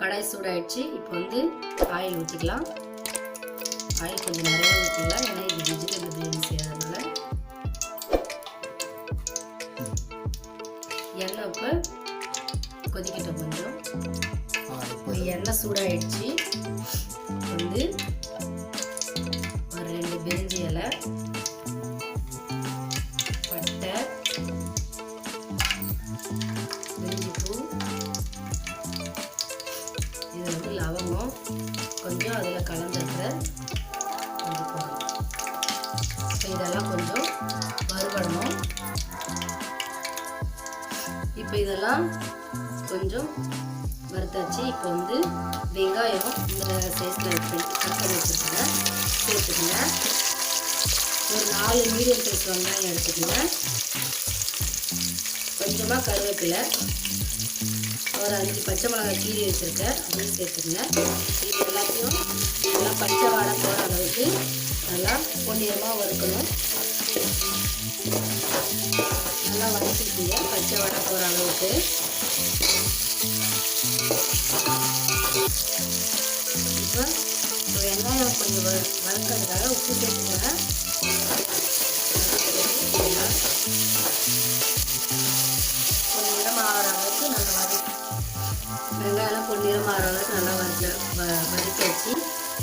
கடாய் சூடாயிடுச்சு. இப்போ வந்து ஆயில் ஊற்றிக்கலாம் ஆயில் கொஞ்சம் நிறைய ஊற்றிக்கலாம் ஏன்னா இது வெஜிடபிள் பிரியாணி செய்யறதுனால. எண்ணெய் இப்போ கொதிக்கட்டும் கொஞ்சம். எண்ணெய் சூடாயிடுச்சு. வந்து ஒரு ரெண்டு பிரிஞ்சி இலை. வந்து கொஞ்சம் அதில் கலந்துருக்கிற இப்போ இதெல்லாம் கொஞ்சம் வறுபடணும். இப்போ இதெல்லாம் கொஞ்சம் வறுத்தாச்சு. இப்போ வந்து வெங்காயம் இந்த சைஸில் கட் பண்ணி வச்சுருக்கேன். சேர்த்துக்கங்க. ஒரு நாலு மீடியம் சைஸ் வெங்காயம் எடுத்துக்கங்க. கொஞ்சமாக கருவேப்பிலை. ஒரு அஞ்சு பச்சை மிளகாய் கீரி வச்சுருக்கேன். அதையும் சேர்த்துக்கங்க. இது எல்லாத்தையும் நல்லா பச்சை வாடை போகிற அளவுக்கு நல்லா பொன்னியமாக வறுக்கணும். நல்லா வதக்கிட்டீங்க பச்சை வாடை போகிற அளவுக்கு. இப்போ வெங்காயம் கொஞ்சம் வ உப்பு சேர்த்துக்கிறேன் வெங்காயம் பொன்னிறம் ஆகிற அளவுக்கு நல்லா வதக்க வ வதக்கியாச்சு.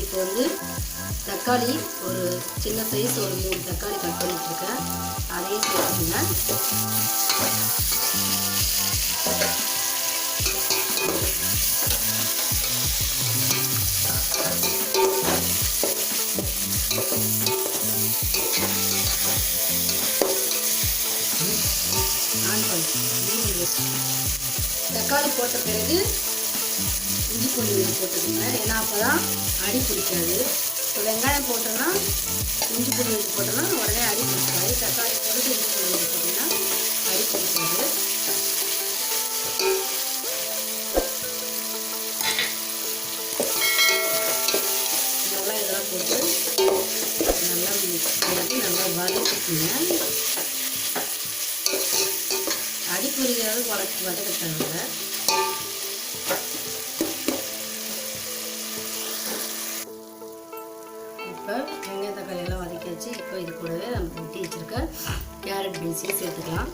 இப்போ வந்து தக்காளி ஒரு சின்ன சைஸ் ஒரு மூணு தக்காளி கட் பண்ணிட்டுருக்கேன். அதையும் சேர்த்துங்க தக்காளி போட்ட பிறகு பூண்டு போட்டுக்கோங்க ஏன்னா அப்போ தான் அடி பிடிக்காது. இப்போ வெங்காயம் போட்டோன்னா இஞ்சி பூண்டு விழுது போட்டோன்னா உடனே அடி பிடிக்காது. தக்காளி போட்டு இஞ்சி பூண்டு விழுது போட்டோம்னா அடி பிடிக்காது. நல்லா இதெல்லாம் போட்டு நல்லா மிக்ஸ் பண்ணி நல்லா வதக்கிக்கோங்க. அடி வளர்ச்சி வதக்கத்தாங்க இப்போ தக்காளி இப்போ இது கூடவே நம்ம வெட்டி வச்சிருக்க கேரட் பீன்ஸையும் சேர்த்துக்கலாம்.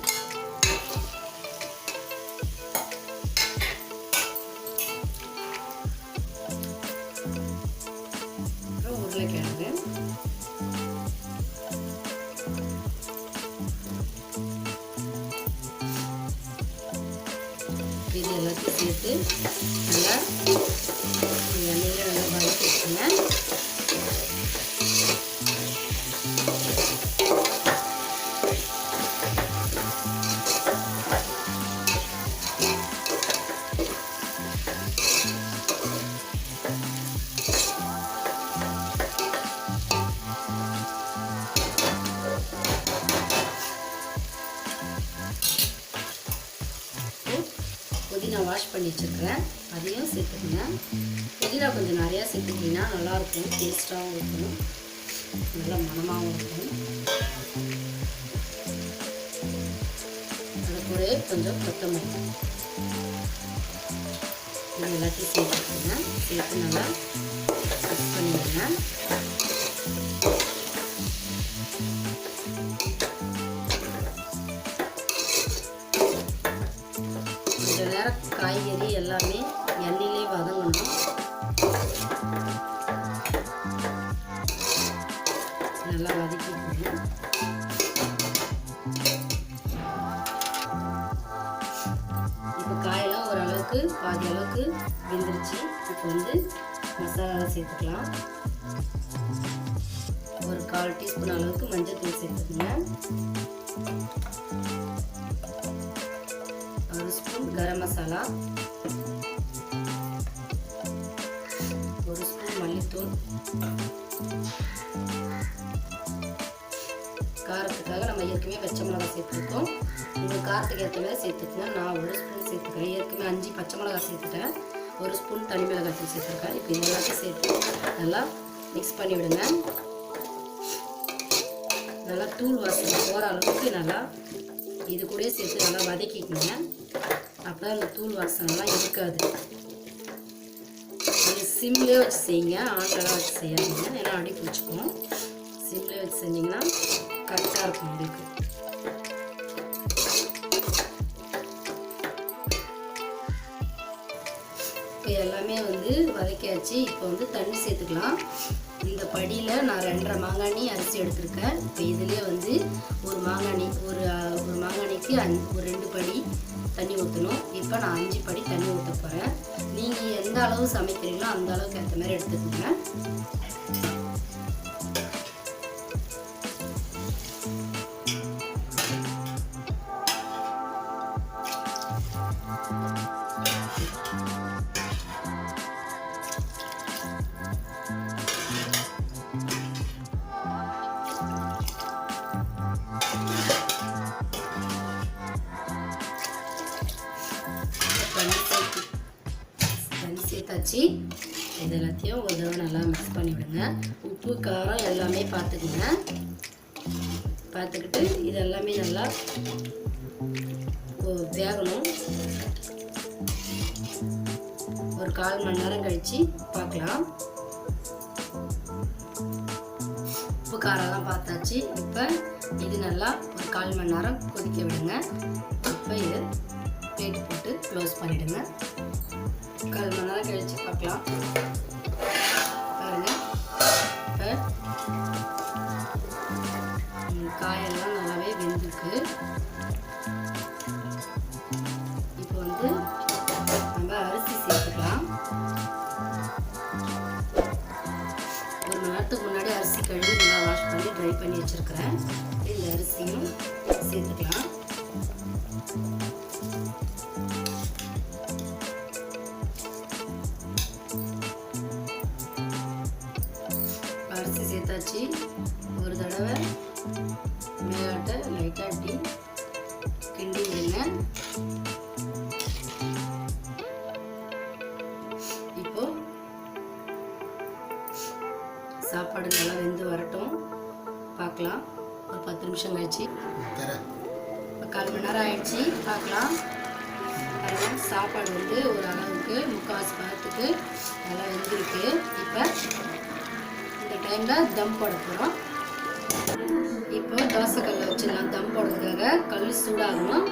அப்புறம் உருளைக்கிழங்கு. இது எல்லாத்தையும் சேர்த்து நல்லா நான் வாஷ் பண்ணி வச்சுருக்கிறேன். அதையும் சேர்த்துக்கங்க. புதினா கொஞ்சம் நிறையா சேர்த்துக்கிட்டிங்கன்னா நல்லாயிருக்கும். டேஸ்ட்டாகவும் இருக்கும். நல்லா மணமாகவும் இருக்கும். அது கூட கொஞ்சம் கொத்தமல்லி. இது எல்லாத்தையும் சேர்த்துக்கோங்க. சேர்த்து நல்லா கட் பண்ணிடுங்க. காய்கறி எல்லாமே எண்ணெயிலே வதங்கணும். நல்லா வதக்கிக்கணும். இப்போ காயெல்லாம் ஓரளவுக்கு பாதி அளவுக்கு வெந்துருச்சு. இப்போ வந்து மசாலா சேர்த்துக்கலாம். ஒரு கால் டீஸ்பூன் அளவுக்கு மஞ்சள் தூள் சேர்த்துக்கலாம் ஒரு ஸ்பூன் கரம் மசாலா. ஒரு ஸ்பூன் மல்லித்தூள். காரத்துக்காக நம்ம ஏற்கனவே பச்சை மிளகா சேர்த்துருக்கோம். உங்கள் காரத்துக்கு ஏற்ற மாதிரி சேர்த்துக்கங்க. நான் ஒரு ஸ்பூன் சேர்த்துக்கிறேன். ஏற்கனவே அஞ்சு பச்சை மிளகா சேர்த்துட்டேன். ஒரு ஸ்பூன் தனி மிளகாய் தூள் சேர்த்துருக்கேன். இப்போ எல்லாத்தையும் சேர்த்து நல்லா மிக்ஸ் பண்ணி விடுங்க நல்லா தூள் வாசனை போகிற அளவுக்கு நல்லா இது கூட சேர்த்து நல்லா வதக்கிக்கோங்க. அப்போ அந்த தூள் வாசனைலாம் இருக்காது. சிம்லேயே வச்சு செய்யுங்க. ஆண்டெல்லாம் வச்சு செய்யாதீங்க. ஏன்னா அடி பிடிச்சிக்கும் சிம்லேயே வச்சு செஞ்சிங்கன்னா கரெக்டாக இருக்கும் உங்களுக்கு. இப்போ எல்லாமே வந்து வதக்கியாச்சு. இப்போ வந்து தண்ணி சேர்த்துக்கலாம். இந்த படியில் நான் ரெண்டரை மாங்காணி அரிசி எடுத்திருக்கேன். இப்போ இதுலேயே வந்து ஒரு மாங்காணி ஒரு ஒரு மாங்காணிக்கு அஞ் ஒரு ரெண்டு படி தண்ணி ஊற்றணும் இப்போ நான் அஞ்சு படி தண்ணி ஊற்ற போகிறேன் நீங்கள் எந்த அளவு சமைக்கிறீங்களோ அந்த அளவுக்கு ஏற்ற மாதிரி எடுத்துக்கோங்க. வச்சு இது எல்லாத்தையும் ஒரு தடவை நல்லா மிக்ஸ் பண்ணிவிடுங்க. உப்பு காரம் எல்லாமே பார்த்துக்குங்க. பார்த்துக்கிட்டு இது எல்லாமே நல்லா வேகணும். ஒரு கால் மணி நேரம் கழித்து பார்க்கலாம். உப்பு காரெல்லாம் பார்த்தாச்சு. இப்போ இது நல்லா ஒரு கால் மணி நேரம் கொதிக்க விடுங்க. இப்போ இது பிளேட் போட்டு க்ளோஸ் பண்ணிவிடுங்க கால் மணி கழிச்சு பார்க்கலாம். பாருங்க. காயெல்லாம் நல்லாவே வெந்திருக்கு. இப்போ வந்து நம்ம அரிசி சேர்த்துக்கலாம். ஒரு மணி நேரத்துக்கு முன்னாடி அரிசி கழுவி நல்லா வாஷ் பண்ணி ட்ரை பண்ணி வச்சுருக்கிறேன். இந்த அரிசியும் சேர்த்துக்கலாம். சேர்த்தாச்சு ஒரு தடவை மேலாட்ட லைட்டாக டீ கிண்டி விடுங்க. இப்போ சாப்பாடு நல்லா வெந்து வரட்டும். பார்க்கலாம். ஒரு பத்து நிமிஷம் கழிச்சு. கால் மணி நேரம் ஆயிடுச்சு. பார்க்கலாம். சாப்பாடு வந்து ஒரு அளவுக்கு முக்கால்வாசி பழத்துக்கு நல்லா வெந்திருக்கு. இப்போ டைமில் தம் போட போகிறோம் இப்போ தோசைக்கல்ல வச்சிடலாம். தம் போடுறதுக்காக கல் சூடாகணும்.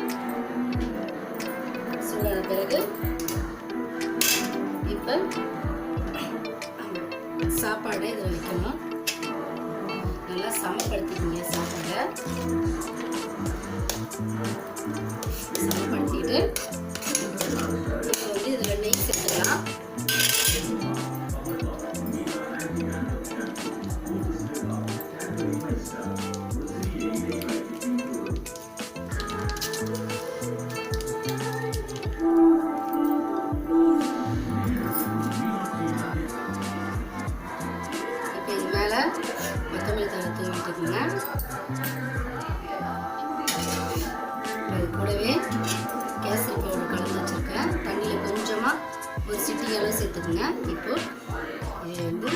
சூடான பிறகு இப்போ சாப்பாடை இதில் வைக்கணும். நல்லா சமப்படுத்திக்கிங்க சாப்பாடை. சமப்படுத்திட்டு இப்போ வந்து இதில் நெய் சேர்த்துக்கலாம். சேர்த்துக்குங்க இப்போ இதை வந்து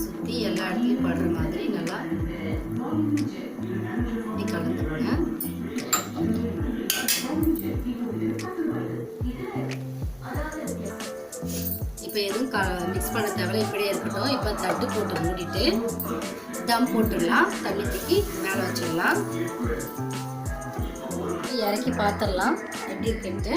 சுற்றி எல்லா இடத்துலையும் படுற மாதிரி நல்லா இப்படி கலந்துருங்க இப்போ எதுவும் க மிக்ஸ் பண்ண தேவையில்ல. இப்படியே இருக்கட்டும் இப்போ தட்டு போட்டு மூடிட்டு தம் போட்டுடலாம். தண்ணி தூக்கி மேலே வச்சிடலாம். இறக்கி பார்த்துடலாம். எப்படி இருக்குன்ட்டு.